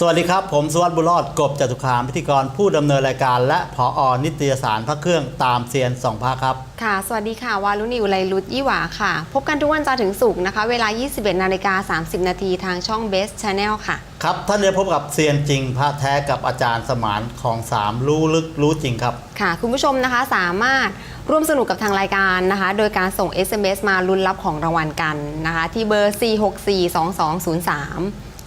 สวัสดีครับ ผมสวัสดิ์บุญรอดกบจตุคามพิธีกรผู้ดำเนินรายการ และผออนิตยสารพระเครื่องตามเซียนสองพระครับ ค่ะ สวัสดีค่ะ วารุณีอุไรรุตยี่หวาค่ะ พบกันทุกวันจันทร์ถึงศุกร์นะคะ เวลา 21นาฬิกา30 นาทีทางช่อง Best Channel ค่ะ ครับ ท่านได้พบกับเซียนจริงพระแท้กับอาจารย์สมานของสามรู้ลึกรู้จริงครับ ค่ะ คุณผู้ชมนะคะสามารถร่วมสนุกกับทางรายการนะคะ โดยการส่ง SMS มาลุ้นรับของรางวัลกันนะคะ ที่เบอร์ 4642203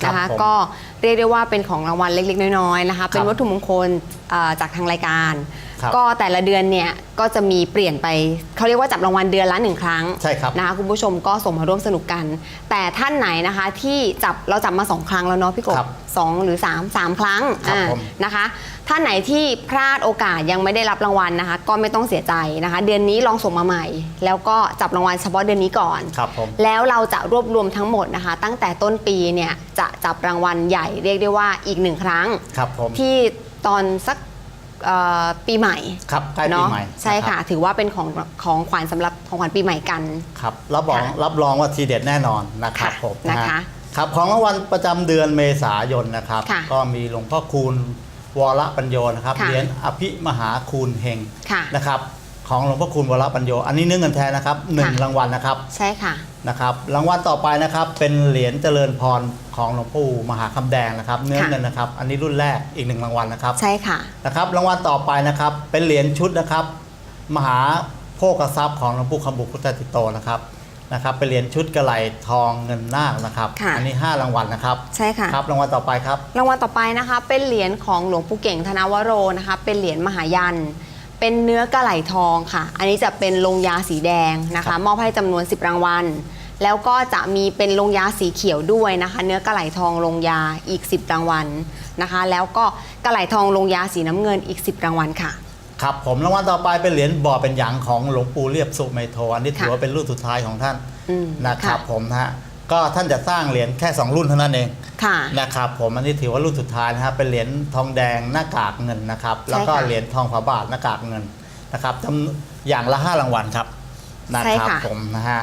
นะครัคะบผมก็เรียกได้ว่าเป็นของรางวัลเล็กๆ น้อยๆนะคะ เป็นวัตถุมงคลเอ่อจากทางรายการ ครับก็แต่ละเดือนเนี่ยก็จะมีเปลี่ยนไปเขาเรียกว่าจับรางวัลเดือนละหนึ่งครั้งใช่ครับนะคะคุณผู้ชมก็ส่งมาร่วมสนุกกัน แต่ท่านไหนนะคะที่จับเราจับมา2ครั้งแล้วเนาะพี่กบครับสองหรือ3 3ครั้งครับอ่าผมนะคะ ท่านไหนที่พลาดโอกาสยังไม่ได้รับรางวัลนะคะ ก็ไม่ต้องเสียใจนะคะ เดือนนี้ลองส่งมาใหม่ แล้วก็จับรางวัลเฉพาะเดือนนี้ก่อน ครับผม แล้วเราจะรวบรวมทั้งหมดนะคะ ตั้งแต่ต้นปีเนี่ยจะจับรางวัลใหญ่เรียกได้ว่าอีกหนึ่งครั้ง ครับผม ที่ตอนสัก เอ่อปีใหม่ครับใกล้ปีเนาะใหม่ใช่ค่ะนรับถือว่าเป็นของของขวัญสำหรับของขวัญปีใหม่กัน ครับรับรองค่ะรับรองว่าทีเด็ดแน่นอนนะครับค่ะผมนะคะฮครับของรางวัลประจำเดือนเมษายนนะครับ ค่ะก็มีหลวงพ่อคูณวรปัญโยนะครับค่ะ เหรียญอภิมหาคูณเฮงค่ะ นะครับ ของหลวงพ่อคูณวรปัญโย อันนี้เนื้อเงินแท้นะครับหนึ่งค่ะ รางวัลนะครับใช่ค่ะ นะครับ รางวัลต่อไปนะครับ เป็นเหรียญเจริญพรของหลวงปู่มหาคำแดงนะครับ เนื้อค่ะเงินนะครับ อันนี้รุ่นแรกอีกหนึ่งรางวัลนะครับ ใช่ค่ะ นะครับรางวัลต่อไปนะครับเป็นเหรียญชุดนะครับ มหาโภคทรัพย์ของหลวงปู่คำบุพุทธติโตนะครับนะครับ เป็นเหรียญชุดกระไหลทองเงินนาคนะครับ ค่ะ อันี้ 5 รางวัลนะครับใช่ค่ะ ครับรางวัลต่อไปครับ รางวัลต่อไปนะคะ เป็นเหรียญของหลวงปู่เก่งธนวโรนะคะ เป็นเหรียญมหายัน เป็นเนื้อกระไหลทองค่ะ อันนี้จะเป็นลงยาสีแดงนะครัคะ บ มอบให้จำนวน 10 รางวัล แล้วก็จะมีเป็นลงยาสีเขียวด้วยนะคะ เนื้อกระไหลทองลงยาอีก 10 รางวัลนะคะ แล้วก็กระไหลทองลงยาสีน้ำเงินอีก 10 รางวัลค่ะ ครับผมรางวัลต่อไปเป็นเหรียญบ่อเป็นหยางของหลวงปู่เรียบสุเมโทอันนี้ถือค่ะว่าเป็นรุ่นสุดท้ายของท่านอืมนะครับค่ะ ผมนะฮะ ก็ท่านจะสร้างเหรียญแค่ 2 รุ่นเท่านั้นเองค่ะ นะครับผมอันนี้ถือว่ารุ่นสุดท้ายนะครับเป็นเหรียญทองแดงหน้ากากเงินนะครับใช่แล้วก็ค่ะเหรียญทองผาบาทหน้ากากเงินนะครับจำอย่างละ 5 รางวัลครับนะใช่ครับค่ะผมนะฮะ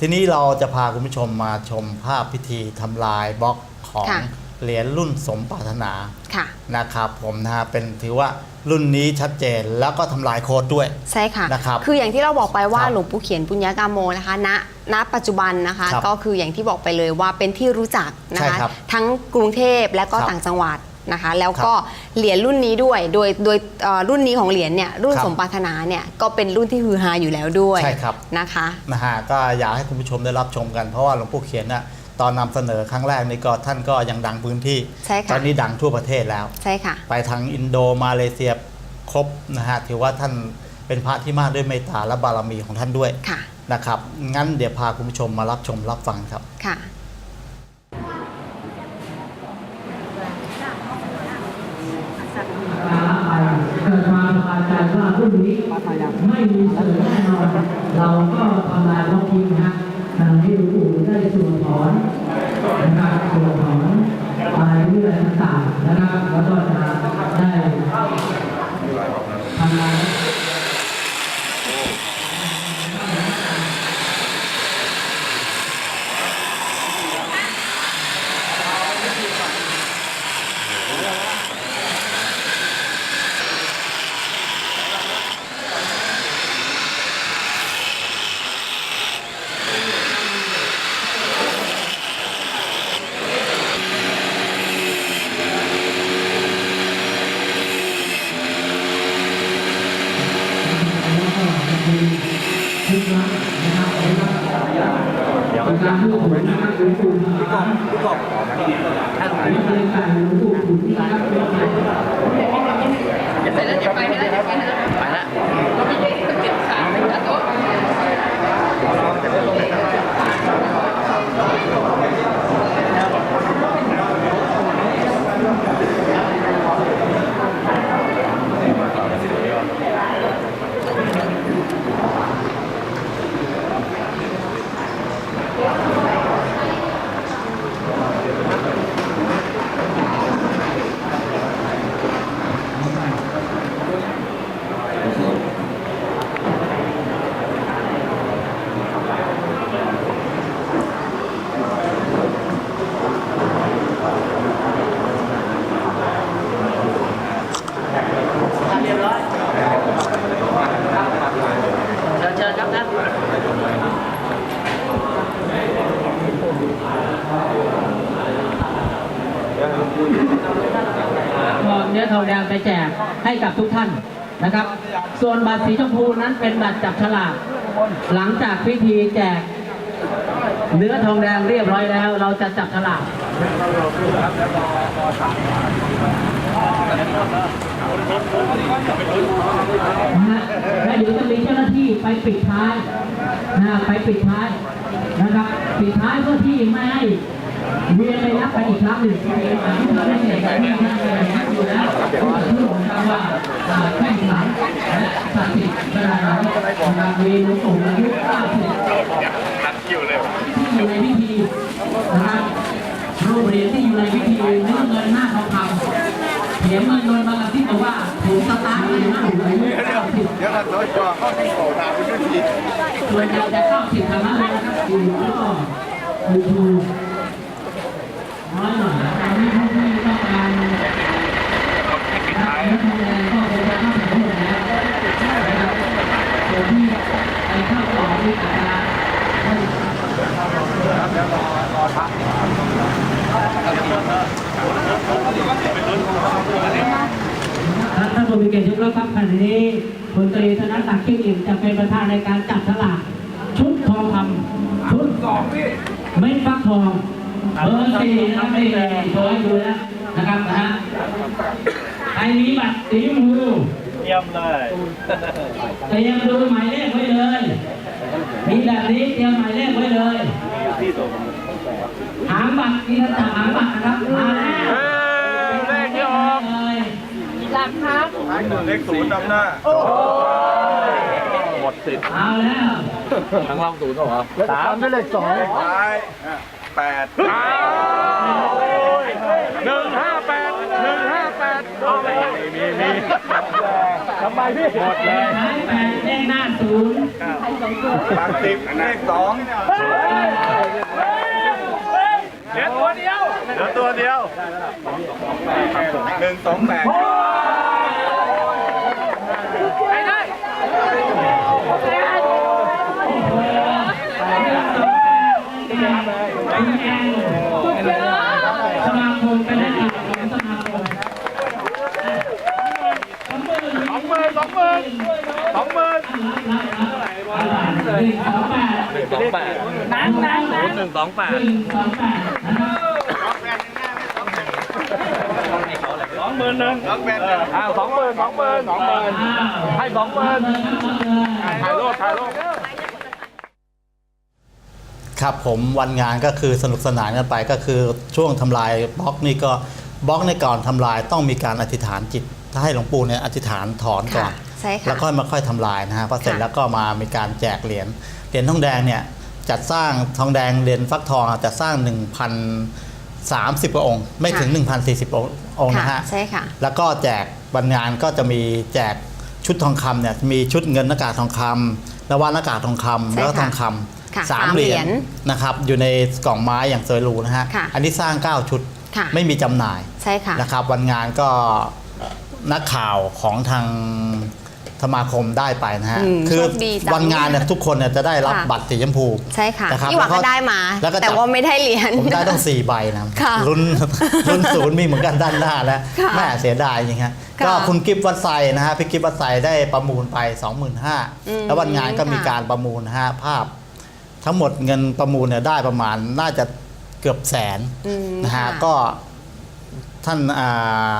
ทีนี้เราจะพาคุณผู้ชมมาชมภาพพิธีทำลายบล็อกของค่ะ เหรียญรุ่นสมปรารถนาค่ะนะครับผมนะฮะเป็นถือว่ารุ่นนี้ชัดเจนแล้วก็ทำลายโค้ดด้วย ใช่ค่ะนะครับคืออย่างที่เราบอกไปว่าครับหลวงปู่เขียนปุญญากาโมนะคะณณปัจจุบันนะคะครับก็คืออย่างที่บอกไปเลยว่าเป็นที่รู้จักนะใช่คะครับทั้งกรุงเทพและก็ครับต่างจังหวัดนะคะแล้วก็เหรียญรุ่นนี้ด้วย โดยโดยเอ่อรุ่นนี้ของเหรียญเนี่ยรุ่นครับสมปรารถนาเนี่ยก็เป็นรุ่นที่ฮือฮาอยู่แล้วด้วยใช่ครับนะคะนะฮะก็อยากให้คุณผู้ชมได้รับชมกันเพราะว่าหลวงปู่เขียนน่ะ ตอนนำเสนอครั้งแรกนี่ก็ท่านก็ยังดังพื้นที่ ใช่ค่ะ ตอนนี้ดังทั่วประเทศแล้ว ใช่ค่ะ ไปทางอินโดมาเลเซียครบนะฮะถือว่าท่านเป็นพระที่มากด้วยเมตตาและบารมีของท่านด้วยค่ะ นะครับ งั้นเดี๋ยวพาคุณผู้ชมมารับชมรับฟังครับ ค่ะเกิดความสบายใจว่ารุ่นนี้ไม่มีเสื่อมแน่นอนเราก็ทำลายเขาทิ้งนะฮะขณะที่หลวงปู่ ได้สวดถอนนะครับสวดถอนอะไรเรื่องต่างๆนะครับแล้วก็จะได้ทำลาย ทุกครั้งนะครับเป็นการพูดถึงนะครับหลวงปู่นะครับพี่กบท่านไม่เคยใส่หลวงปู่ขุนนะครับเป็นใคร ข ก็เนื้อทอง แดงไปแจกให้กับทุกท่านนะครับ ส่วนบัตรสีชมพูนั้นเป็นบัตรจับฉลากหลังจากพิธีแจก เนื้อทองแดงเรียบร้อยแล้ว เราจะจับฉลากนะฮะและเดี๋ยวจะมีเจ้าหน้าที่ไปปิดท้ายนะฮะไปปิดท้ายนะครับ ปิดท้ายเพื่อที่ไม่ให้ เวียนไปนับกันอีกครั้งหนึ่งอันที่เราได้เห็นกันที่นั่งเลวชื่อของคำว่อาแข่งขันและศักดิ์สิทธิ์เวเลยที่อยู่ในพิธีนะครับรูปเหรียญที่อยู่ในพิธีเนื้อเงินหน้าทองคำเหรียญเงินโดยบางที่บอกว่าถูกสตาร์ทเลยนะถูกอายุเก้าสิบเดี๋ยวกันโดยจอเข้าที่โสดาไปด้วยทีส่วนใหญ่จะเก้าสิทางนั้นเลยนะครับอยู่ก็ดูดู น้อยหน่อยตอนนี้ผู้ที่ต้องการรับเงินทองแดงก็คงจะเข้าถึงหมดแล้วนะครับส่วนที่ไปเข้าต่อที่อาจจะท่านผู้มีเกียรติทุกท่านครับขณะนี้พลตรีธนศักดิ์ชื่นอิ่มจะเป็นประธานในการ เบอร์สี่นะครับไม่เลยโชว์ให้ดูนะนะครับนะฮะใครมีบัตรสีชมพูเยี่ยมเลยเตรียมดูหมายเลขไว้เลย มีแบบนี้เตรียมหมายเลขไว้เลยหางบัตรมีกระจับหางบัตรนะครับมาแล้วเลขที่ออกเลยเลขศูนย์นำหน้าหมดสิทธิ์เอาแล้วทั้งล่างศูนย์เหรอสามด้วยเลขสองเลขท้าย แปดหนึ่งห้าแปดหนึ่งห้าแปดมีมีทำไมพี่หมดเลยท้ายแปดเลขหน้าศูนย์บางสิบเลขสองเหลือตัวเดียวเหลือตัวเดียวหนึ่งสองแปดไม่ได้ สมาคมเป็นได้ดีของสมาคมสองหมื่นสองหมื่นสองหมื่นหนึ่งสองแปดหนึ่งสองแปดนั่งนั่งหนึ่งสองแปดหนึ่งสองแปดนะครับสองหมื่นหนึ่งล็อกแบนอ้าวสองหมื่นสองหมื่นสองหมื่นอ้าวให้สองหมื่นรับเลยถ่ายรูปถ่ายรูป ครับผมวันงานก็คือสนุกสนานกันไปก็คือช่วงทำลายบล็อกนี่ก็บล็อกในก่อนทำลายต้องมีการอธิษฐานจิต ถ้าให้หลวงปู่เนี่ยอธิษฐานถอนก่อนค่ะใช่ค่ะแล้วก็มาค่อยทำลายนะฮะพอเสร็จค่ะแล้วก็มามีการแจกเหรียญเหรียญทองแดงเนี่ยจัดสร้างทองแดงเหรียญฟักทองอะจัดสร้าง 1,030กว่าองค์ ไม่ถึง 1,040 องค์องค์นะค่ะฮะใช่ค่ะแล้วก็แจกวันงานก็จะมีแจกชุดทองคำเนี่ยมีชุดเงินหน้ากากทองคำนวาหน้ากากทองคำใช่แล้วก็ค่ะทองค ค่ะำสามสามเหรียญเหรียญนะครับอยู่ในกล่องไม้อย่างสวยหรูนะฮะค่ะอันนี้สร้าง 9 ชุดค่ะ ไม่มีจำหน่ายใช่ค่ะ นะครับวันงานก็นักข่าวของทางสมาคมได้ไปนะฮะอืมคืโชคดีจัง วันงานเนี่ยทุกคนเนี่ยจะได้รับค่ะบัตรสีชมพู ใช่ค่ะนะครับพี่หวังแล้วก็ได้มา แล้วก็แต่จับว่าไม่ได้เหรียญ ผมได้ต้องสี่ใบนะค่ะรุ่นรุ่นศูนย์มีเหมือนกันด้านหน้าแล้วค่ะแม่เสียดายจริงฮะค่ะก็คุณกิฟต์วัดไซนะฮะพี่กิฟต์วัดไซได้ประมูลไปอืม25,000แล้ววันงานก็มีค่ะ การประมูลนะฮะภาพ ทั้งหมดเงินประมูลเนี่ยได้ประมาณน่าจะเกือบแสนอืมนะฮะค่ะก็ท่านอ่า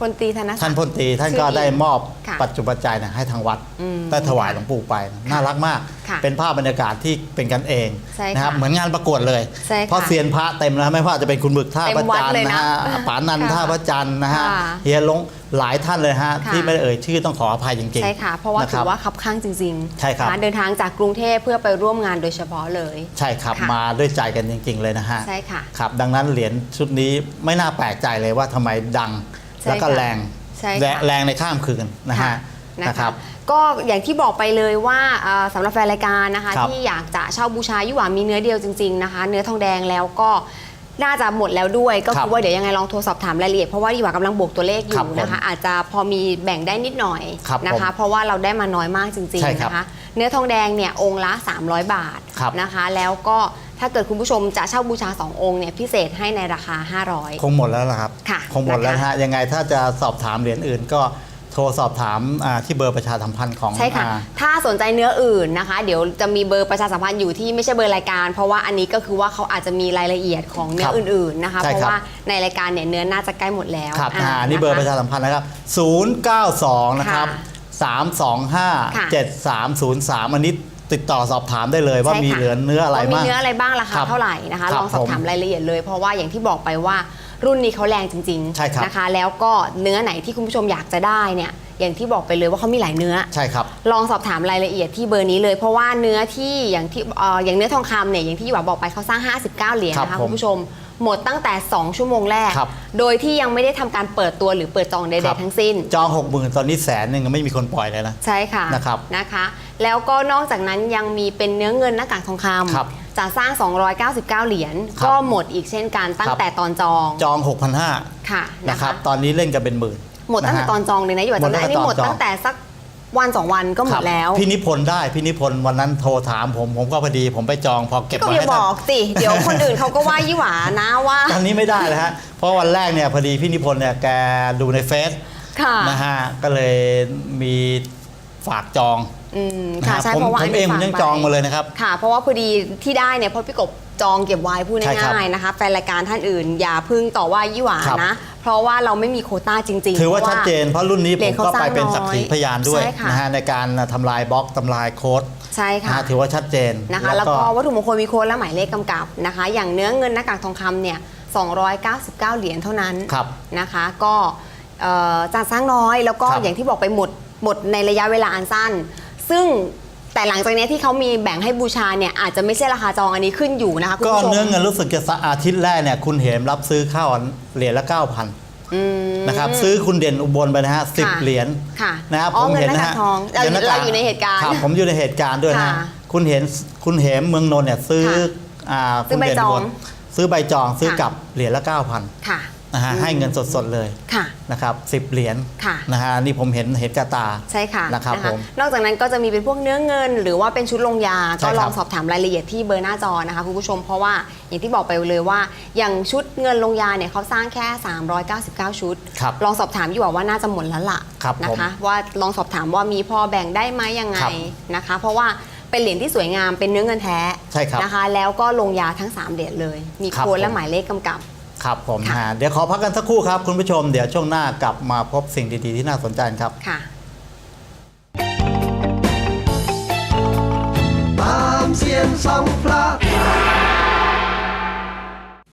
พลตรีธนศักดิ์ ท่านพลตรีท่านก็ชื่ออีกได้มอบค่ะปัจจุบันใจยเนี่ยให้ทางวัดอืมได้ถวายหลวงปู่ไปน่ารักมาก ค่ะเป็นภาพบรรยากาศที่เป็นกันเองใช่ค่ะนะครับเหมือนงานประกวดเลย ใช่ค่ะเพราะเซียนพระเต็มแล้วไม่ว่าจะเป็นคุณบึกท่าเต็มพระวัดจันทเลยร์นะนะฮะป๋านันค่ะท่าพระจันทร์นะฮะค่ะเฮียลงหลายท่านเลยฮะค่ะ ที่ไม่ได้เอ่ยชื่อต้องขออภัยจริงๆใช่ค่ะ เพราะว่านะคถืบอว่าคับข้างจริงๆใช่ครับนะเดินทางจากกรุงเทพเพื่อไปร่วมงานโดยเฉพาะเลย ใช่ครับค่ะมาด้วยใจกันจริง ๆ เลยนะฮะใช่ค่ะ ครับ ดังนั้นเหรียญชุดนี้ไม่น่าแปลกใจเลยว่าทำไมดังใช่ แล้วก็ค่ะแรงใช่ค่ะแรงแรงในข้ามคืนนะค่ะฮะนะนะคคะรับก็อย่างที่บอกไปเลยว่าอ่าสำหรับแฟนรายการนะคะ ครับที่อยากจะเช่าบูชายี่หวามีเนื้อเดียวจริงๆนะคะ เนื้อทองแดงแล้วก็น่าจะหมดแล้วด้วย ก็ครัคืบอว่าเดี๋ยวยังไงลองโทรสอบถามรายละเอียด เพราะว่ายี่หวากำลังบวกตัวเลขอครัยู่บผมนะคะ อาจจะพอมีแบ่งได้นิดหน่อยครับนะคะ ผมเพราะว่าเราได้มาน้อยมากจริงใช่ๆครับนะคะ เนื้อทองแดงเนี่ยองค์ละ 300 บาทครับนะคะ แล้วก็ ถ้าเกิดคุณผู้ชมจะเช่าบูชา 2 องค์เนี่ยพิเศษให้ในราคา 500 คงหมดแล้วล่ะครับ ค่ะคงหมดแล้วนะคะนะฮะยังไงถ้าจะสอบถามเหรียญอื่นก็โทรสอบถามอ่าที่เบอร์ประชาสัมพันธ์ของใช่ค่ะ อ่า ถ้าสนใจเนื้ออื่นนะคะ เดี๋ยวจะมีเบอร์ประชาสัมพันธ์อยู่ที่ไม่ใช่เบอร์รายการ เพราะว่าอันนี้ก็คือว่าเขาอาจจะมีรายละเอียดของเนื้คอรับอื่นๆนะคะ ใช่เพราะครับว่าในรายการเนี่ยเนื้อน่าจะใกล้หมดแล้วครับาอ่านี่เบอร์ประชาสัมพันธ์นะครับ 092 นะครับ325 7303 อันนี้ ติดต่อสอบถามได้เลยว่าใช่ค่ะมีเหลือเนื้ออะไรว่ามีบ้าง เนื้ออะไรบ้างราคาครับเท่าไหร่นะคะครับลองสอบถามผมรายละเอียดเลย เพราะว่าอย่างที่บอกไปว่ารุ่นนี้เขาแรงจริงใช่ครับ นะคะ แล้วก็เนื้อไหนที่คุณผู้ชมอยากจะได้เนี่ยอย่างที่บอกไปเลยว่าเขามีหลายเนื้อ ใช่ครับ ลองสอบถามรายละเอียดที่เบอร์นี้เลย เพราะว่าเนื้อที่อย่างที่เอ่ออย่างเนื้อทองคำเนี่ยอย่างที่หวาบอกไปเขาสร้าง 59 เหรียญครับนะคะผม คุณผู้ชม หมดตั้งแต่ 2 ชั่วโมงแรก ครับ โดยที่ยังไม่ได้ทำการเปิดตัวหรือเปิดจองใดครับๆทั้งสิ้น จอง60,000ตอนนี้แสนหนึ่งยังไม่มีคนปล่อยเลยนะ ใช่ค่ะนะครับนะคะ แล้วก็นอกจากนั้นยังมีเป็นเนื้อเงินหน้ากากทองคครับำจะสร้าง 299 เหรียญครับก็หมดอีกเช่นกันตั้งครับ แต่ตอนจองจอง6,500ค่ะนะนะครัคะบ ตอนนี้เล่นกันเป็นหมื่นหมดตั้งแต่นะฮะ ตอนจองเลยนะอยู่ว่าหมดจำได้ตั้อังนแต่นี้หมดตอนจอง ตั้งแต่สัก วันสองวันก็หมครัดบแล้ว พี่นิพนธ์ได้พี่นิพนธ์วันนั้นโทรถามผมผมก็พอดี ผมไปจองพอเก็บก็ไว้อย่าให้บท่าน อกสิ เดี๋ยวคนอื่นเขาก็ว่ายี่หวานะว่า ตอนนี้ไม่ได้เลยฮะ เพราะวันแรกเนี่ยพอดีพี่นิพนธ์เนี่ยแกดูในเฟซค่ะ นะฮะ ก็เลยมีฝากจองอืมนะค่ะฮะใช่ผมเพราะว่าผมเองผมยังฝกไปจองมาเลยนะครับ ค่ะ เพราะว่าพอดีที่ได้เนี่ยเพราะพี่กบ จองเก็บไว้พูดใช่ครับง่ายๆนะคะแฟนรายการท่านอื่น อย่าพึ่งต่อว่ายี่หวาครับ นะ เพราะว่าเราไม่มีโควต้าจริงๆถือว่าพระชัดเจน เพราะรุ่นนี้เหผรียญมเขาก็สร้างไปเป็นน้อยสักขีพยานด้วยใช่ค่ะนะฮะในการทำลายบล็อกทำลายโค้ดใช่นะค่ะ ฮะถือว่าชัดเจน นะคะแล้วก็วัตถุมงคลมีโค้ดและหมายเลขกำกับนะคะ อย่างเนื้อเงินหน้ากากทองคำเนี่ย299 เหรียญเท่านั้นครับนะคะ ก็เอ่อจะสร้างน้อยแล้วก็ครับอย่างที่บอกไปหมดหมดในระยะเวลาอันสั้น ซึ่ง แต่หลังจากเนี้ยที่เขามีแบ่งให้บูชาเนี่ยอาจจะไม่ใช่ราคาจองอันนี้ขึ้นอยู่นะคะคุณก็ผู้ชมเนื้อเงินรู้สึกจะสะอาทิตย์แรกเนี่ยคุณเหมรับซื้อข้าวเหรียญละ 9,000อืม นะครับซื้อคุณเด่นอุบลไปนะฮะสิบค่ะเหรียญค่ะนะครับอ๋อผมเห็นเงินหนะน้าฮะกากทองเรางินหน้กเราอยู่ในเหตุการณ์ครับผมอยู่ในเหตุการณ์ด้วยนะฮะค่ะคุณเห็นคุณเหมเมืองนนท์เนี่ยซื้อค่ะอ่าซื้คุอณใบเด่นจอุองบลซื้อใบจองซื้อค่ะกับเหรียญละ 9,000 ค่ะ นะฮะอืมให้เงินสดๆเลยค่ะนะครับสิบเหรียญค่ะ นะฮะนี่ผมเห็นเห็นกาตาใช่ค่ะนะครับนะผคะมนอกจากนั้นก็จะมีเป็นพวกเนื้อเงิน หรือว่าเป็นชุดลงยาใช่ก็ครับลองสอบถามรายละเอียดที่เบอร์หน้าจอนะคะคุณผู้ชมเพราะว่าอย่างที่บอกไปเลยว่า อย่างชุดเงินลงยาเนี่ยเขาสร้างแค่ 399 ชุดครับลองสอบถามอยู่ว่าน่าจะหมดแล้วล่ะครับนะผมคะว่าลองสอบถามว่ามีพอแบ่งได้ไหมยังไงครับนะคะ เพราะว่าเป็นเหรียญที่สวยงามเป็นเนื้อเงินแท้ใช่ครับนะคะ แล้วก็ลงยาทั้งสามเหรียญเลย มีครับโค้ดและผมหมายเลขกำกับ ครับผมค่ะ ฮะเดี๋ยวขอพักกันสักครู่ครับคุณผู้ชม เดี๋ยวช่วงหน้ากลับมาพบสิ่งดีๆที่น่าสนใจครับ ค่ะ ตามเสียงสองพระ